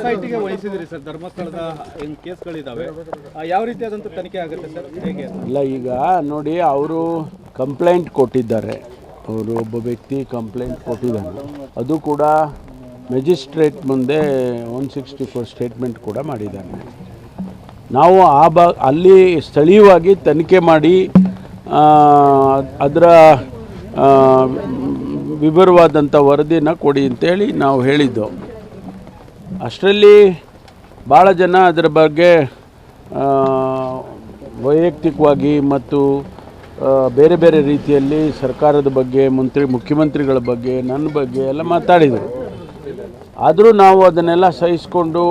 ಸೊಸೈಟಿಗೆ ವಹಿಸಿದ್ರಿ ಸರ್. ಧರ್ಮಸ್ಥಳದ ಏನು ಕೇಸ್ಗಳಿದ್ದಾವೆ ಯಾವ ರೀತಿಯಾದಂಥ ತನಿಖೆ ಆಗುತ್ತೆ ಸರ್? ಹೇಗೆ? ಇಲ್ಲ, ಈಗ ನೋಡಿ, ಅವರು ಕಂಪ್ಲೇಂಟ್ ಕೊಟ್ಟಿದ್ದಾರೆ. ಅವರು ಒಬ್ಬ ವ್ಯಕ್ತಿ ಕಂಪ್ಲೇಂಟ್ ಕೊಟ್ಟಿದ್ದಾರೆ ಅದು ಕೂಡ ಮೆಜಿಸ್ಟ್ರೇಟ್ ಮುಂದೆ ಒನ್ ಸಿಕ್ಸ್ಟಿ ಫೋರ್ ಸ್ಟೇಟ್ಮೆಂಟ್ ಕೂಡ ಮಾಡಿದ್ದಾನೆ. ನಾವು ಆ ಬಾ, ಅಲ್ಲಿ ಸ್ಥಳೀಯವಾಗಿ ತನಿಖೆ ಮಾಡಿ ಅದರ ವಿವರವಾದಂಥ ವರದಿನ ಕೊಡಿ ಅಂತೇಳಿ ನಾವು ಹೇಳಿದ್ದು. ಅಷ್ಟರಲ್ಲಿ ಭಾಳ ಜನ ಅದರ ಬಗ್ಗೆ ವೈಯಕ್ತಿಕವಾಗಿ ಮತ್ತು ಬೇರೆ ಬೇರೆ ರೀತಿಯಲ್ಲಿ ಸರ್ಕಾರದ ಬಗ್ಗೆ, ಮಂತ್ರಿ, ಮುಖ್ಯಮಂತ್ರಿಗಳ ಬಗ್ಗೆ, ನನ್ನ ಬಗ್ಗೆ ಎಲ್ಲ ಮಾತಾಡಿದರು. ಆದರೂ ನಾವು ಅದನ್ನೆಲ್ಲ ಸಹಿಸಿಕೊಂಡು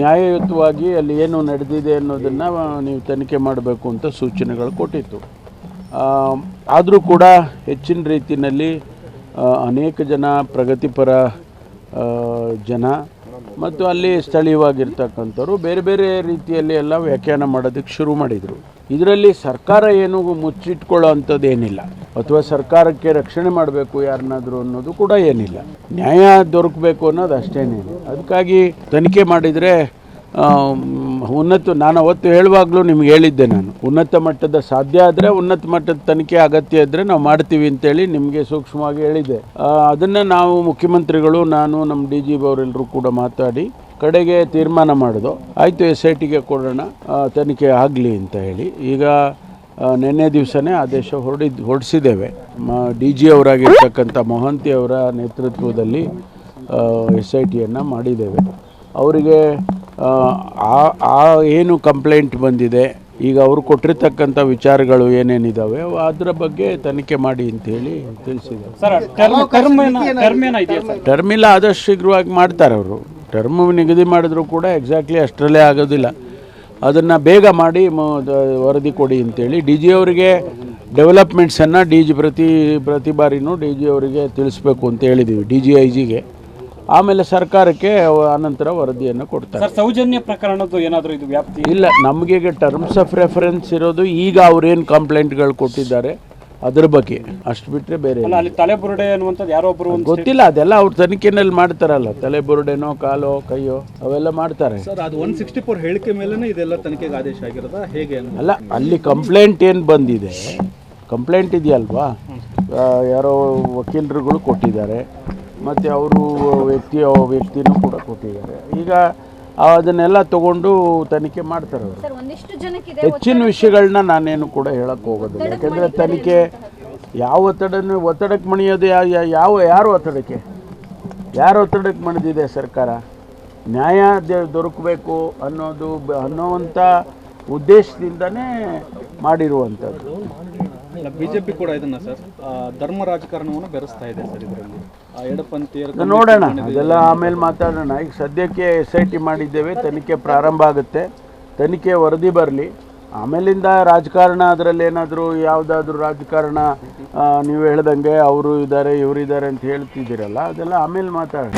ನ್ಯಾಯಯುತವಾಗಿ ಅಲ್ಲಿ ಏನು ನಡೆದಿದೆ ಅನ್ನೋದನ್ನು ನೀವು ತನಿಖೆ ಮಾಡಬೇಕು ಅಂತ ಸೂಚನೆಗಳು ಕೊಟ್ಟಿತ್ತು. ಆದರೂ ಕೂಡ ಹೆಚ್ಚಿನ ರೀತಿಯಲ್ಲಿ ಅನೇಕ ಜನ ಪ್ರಗತಿಪರ ಜನ ಮತ್ತು ಅಲ್ಲಿ ಸ್ಥಳೀಯವಾಗಿರ್ತಕ್ಕಂಥವ್ರು ಬೇರೆ ಬೇರೆ ರೀತಿಯಲ್ಲಿ ಎಲ್ಲ ವ್ಯಾಖ್ಯಾನ ಮಾಡೋದಕ್ಕೆ ಶುರು ಮಾಡಿದರು. ಇದರಲ್ಲಿ ಸರ್ಕಾರ ಏನು ಮುಚ್ಚಿಟ್ಕೊಳ್ಳೋ ಅಂಥದ್ದು ಏನಿಲ್ಲ ಅಥವಾ ಸರ್ಕಾರಕ್ಕೆ ರಕ್ಷಣೆ ಮಾಡಬೇಕು ಯಾರನ್ನಾದರೂ ಅನ್ನೋದು ಕೂಡ ಏನಿಲ್ಲ. ನ್ಯಾಯ ದೊರಕಬೇಕು ಅನ್ನೋದು ಅಷ್ಟೇನೇನು ಅದಕ್ಕಾಗಿ ತನಿಖೆ ಮಾಡಿದರೆ ಉನ್ನತ, ನಾನು ಅವತ್ತು ಹೇಳುವಾಗಲೂ ನಿಮ್ಗೆ ಹೇಳಿದ್ದೆ ನಾನು. ಉನ್ನತ ಮಟ್ಟದ ಸಾಧ್ಯ ಆದರೆ ಉನ್ನತ ಮಟ್ಟದ ತನಿಖೆ ಅಗತ್ಯ ಇದ್ದರೆ ನಾವು ಮಾಡ್ತೀವಿ ಅಂತೇಳಿ ನಿಮಗೆ ಸೂಕ್ಷ್ಮವಾಗಿ ಹೇಳಿದ್ದೆ. ಅದನ್ನು ನಾವು ಮುಖ್ಯಮಂತ್ರಿಗಳು, ನಾನು ನಮ್ಮ ಡಿ ಜಿ ಅವರೆಲ್ಲರೂ ಕೂಡ ಮಾತಾಡಿ ಕಡೆಗೆ ತೀರ್ಮಾನ ಮಾಡೋದು. ಆಯಿತು, ಎಸ್ ಐ ಟಿಗೆ ಕೊಡೋಣ ತನಿಖೆ ಆಗಲಿ ಅಂತ ಹೇಳಿ. ಈಗ ನಿನ್ನೆ ದಿವಸನೇ ಆದೇಶ ಹೊರಡಿದ್, ಹೊರಡಿಸಿದ್ದೇವೆ. ಡಿ ಜಿ ಅವರಾಗಿರ್ತಕ್ಕಂಥ ಮೊಹಂತಿ ಅವರ ನೇತೃತ್ವದಲ್ಲಿ ಎಸ್ ಐ ಟಿಯನ್ನು ಮಾಡಿದ್ದೇವೆ. ಅವರಿಗೆ ಆ, ಏನು ಕಂಪ್ಲೇಂಟ್ ಬಂದಿದೆ ಈಗ ಅವರು ಕೊಟ್ಟಿರ್ತಕ್ಕಂಥ ವಿಚಾರಗಳು ಏನೇನಿದ್ದಾವೆ ಅದರ ಬಗ್ಗೆ ತನಿಖೆ ಮಾಡಿ ಅಂತೇಳಿ ತಿಳಿಸಿದ್ದಾರೆ. ಸರ್ ಟರ್ಮ್ ಇಲ್ಲ ಆದಷ್ಟು ಶೀಘ್ರವಾಗಿ ಮಾಡ್ತಾರೆ ಅವರು. ಟರ್ಮ್ ನಿಗದಿ ಮಾಡಿದ್ರು ಕೂಡ ಎಕ್ಸಾಕ್ಟ್ಲಿ ಅಷ್ಟರಲ್ಲೇ ಆಗೋದಿಲ್ಲ. ಅದನ್ನು ಬೇಗ ಮಾಡಿ ಮ- ವರದಿ ಕೊಡಿ ಅಂತೇಳಿ ಡಿ ಜಿ ಅವರಿಗೆ ಡೆವಲಪ್ಮೆಂಟ್ಸನ್ನು ಡಿ ಜಿ ಪ್ರತಿ ಪ್ರತಿ ಬಾರಿನೂ ಡಿ ಜಿ ಅವರಿಗೆ ತಿಳಿಸ್ಬೇಕು ಅಂತ ಹೇಳಿದ್ದೀವಿ ಡಿ ಜಿ ಐ ಜಿಗೆ. ಆಮೇಲೆ ಸರ್ಕಾರಕ್ಕೆ ಅನಂತರ ಆನಂತರ ವರದಿಯನ್ನು ಕೊಡ್ತಾರೆ. ಸರ್ ಸೌಜನ್ಯ ಪ್ರಕರಣದ್ದು ಏನಾದರೂ ಇದು ವ್ಯಾಪ್ತಿ? ಇಲ್ಲ ನಮಗೀಗ ಟರ್ಮ್ಸ್ ಆಫ್ ರೆಫರೆನ್ಸ್ ಇರೋದು ಈಗ ಅವ್ರೇನು ಕಂಪ್ಲೇಂಟ್ಗಳು ಕೊಟ್ಟಿದ್ದಾರೆ ಅದ್ರ ಬಗ್ಗೆ. ಅಷ್ಟು ಬಿಟ್ಟರೆ ಬೇರೆ ಅಲ್ಲ ಅಲ್ಲಿ ತಲೆಬುರುಡೆ ಅನ್ನುವಂಥದ್ದು ಯಾರೋ ಒಬ್ಬರು ಒಂದು ಗೊತ್ತಿಲ್ಲ ಅದೆಲ್ಲ ಅವ್ರ ತನಿಖೆನಲ್ಲಿ ಮಾಡ್ತಾರಲ್ಲ. ತಲೆ ಬುರುಡೆನೋ ಕಾಲೋ ಕೈಯೋ ಅವೆಲ್ಲ ಮಾಡ್ತಾರೆ. ಸರ್ ಅದು ಒನ್ ಸಿಕ್ಸ್ಟಿ ಫೋರ್ ಹೇಳಿಕೆ ಮೇಲೇ ಇದೆಲ್ಲ ತನಿಖೆಗೆ ಆದೇಶ ಆಗಿರೋದ? ಹೇಗೆ? ಅಲ್ಲ ಅಲ್ಲಿ ಕಂಪ್ಲೇಂಟ್ ಏನು ಬಂದಿದೆ ಕಂಪ್ಲೇಂಟ್ ಇದೆಯಲ್ವಾ? ಯಾರೋ ವಕೀಲರುಗಳು ಕೊಟ್ಟಿದ್ದಾರೆ. ಮತ್ತು ಅವರು ವ್ಯಕ್ತಿ ವ್ಯಕ್ತಿನೂ ಕೂಡ ಕೊಟ್ಟಿದ್ದಾರೆ. ಈಗ ಅದನ್ನೆಲ್ಲ ತಗೊಂಡು ತನಿಖೆ ಮಾಡ್ತಾರೆ ಅವರು. ಹೆಚ್ಚಿನ ವಿಷಯಗಳನ್ನ ನಾನೇನು ಕೂಡ ಹೇಳಕ್ಕೆ ಹೋಗೋದಿಲ್ಲ. ಯಾಕೆಂದರೆ ತನಿಖೆ ಯಾವ ಒತ್ತಡನೂ ಒತ್ತಡಕ್ಕೆ ಮಣಿಯೋದು ಯಾವ ಯಾ- ಯಾವ ಯಾರು ಒತ್ತಡಕ್ಕೆ? ಯಾರು ಒತ್ತಡಕ್ಕೆ ಮಣಿದಿದೆ ಸರ್ಕಾರ? ನ್ಯಾಯ ದೊರಕಬೇಕು ಅನ್ನೋದು ಅನ್ನೋವಂಥ ಉದ್ದೇಶದಿಂದನೇ ಮಾಡಿರುವಂಥದ್ದು. ಇಲ್ಲ ಬಿಜೆಪಿ ಕೂಡ ಇದನ್ನ ಸರ್ ಧರ್ಮ ರಾಜಕಾರಣವನ್ನು ಬೆರೆಸ್ತಾ ಇದೆ ಸರ್ ಇದರಲ್ಲಿ. ಎಡಪಂಥೀಯರ ನೋಡೋಣ ಅದೆಲ್ಲ ಆಮೇಲೆ ಮಾತಾಡೋಣ. ಈಗ ಸದ್ಯಕ್ಕೆ ಎಸ್ ಐ ಟಿ ಮಾಡಿದ್ದೇವೆ ತನಿಖೆ ಪ್ರಾರಂಭ ಆಗುತ್ತೆ. ತನಿಖೆ ವರದಿ ಬರಲಿ. ಆಮೇಲಿಂದ ರಾಜಕಾರಣ ಅದರಲ್ಲಿ ಏನಾದರೂ ಯಾವುದಾದ್ರೂ ರಾಜಕಾರಣ ನೀವು ಹೇಳ್ದಂಗೆ ಅವರು ಇದ್ದಾರೆ ಇವರು ಇದ್ದಾರೆ ಅಂತ ಹೇಳ್ತಿದ್ದೀರಲ್ಲ ಅದೆಲ್ಲ ಆಮೇಲೆ ಮಾತಾಡೋಣ.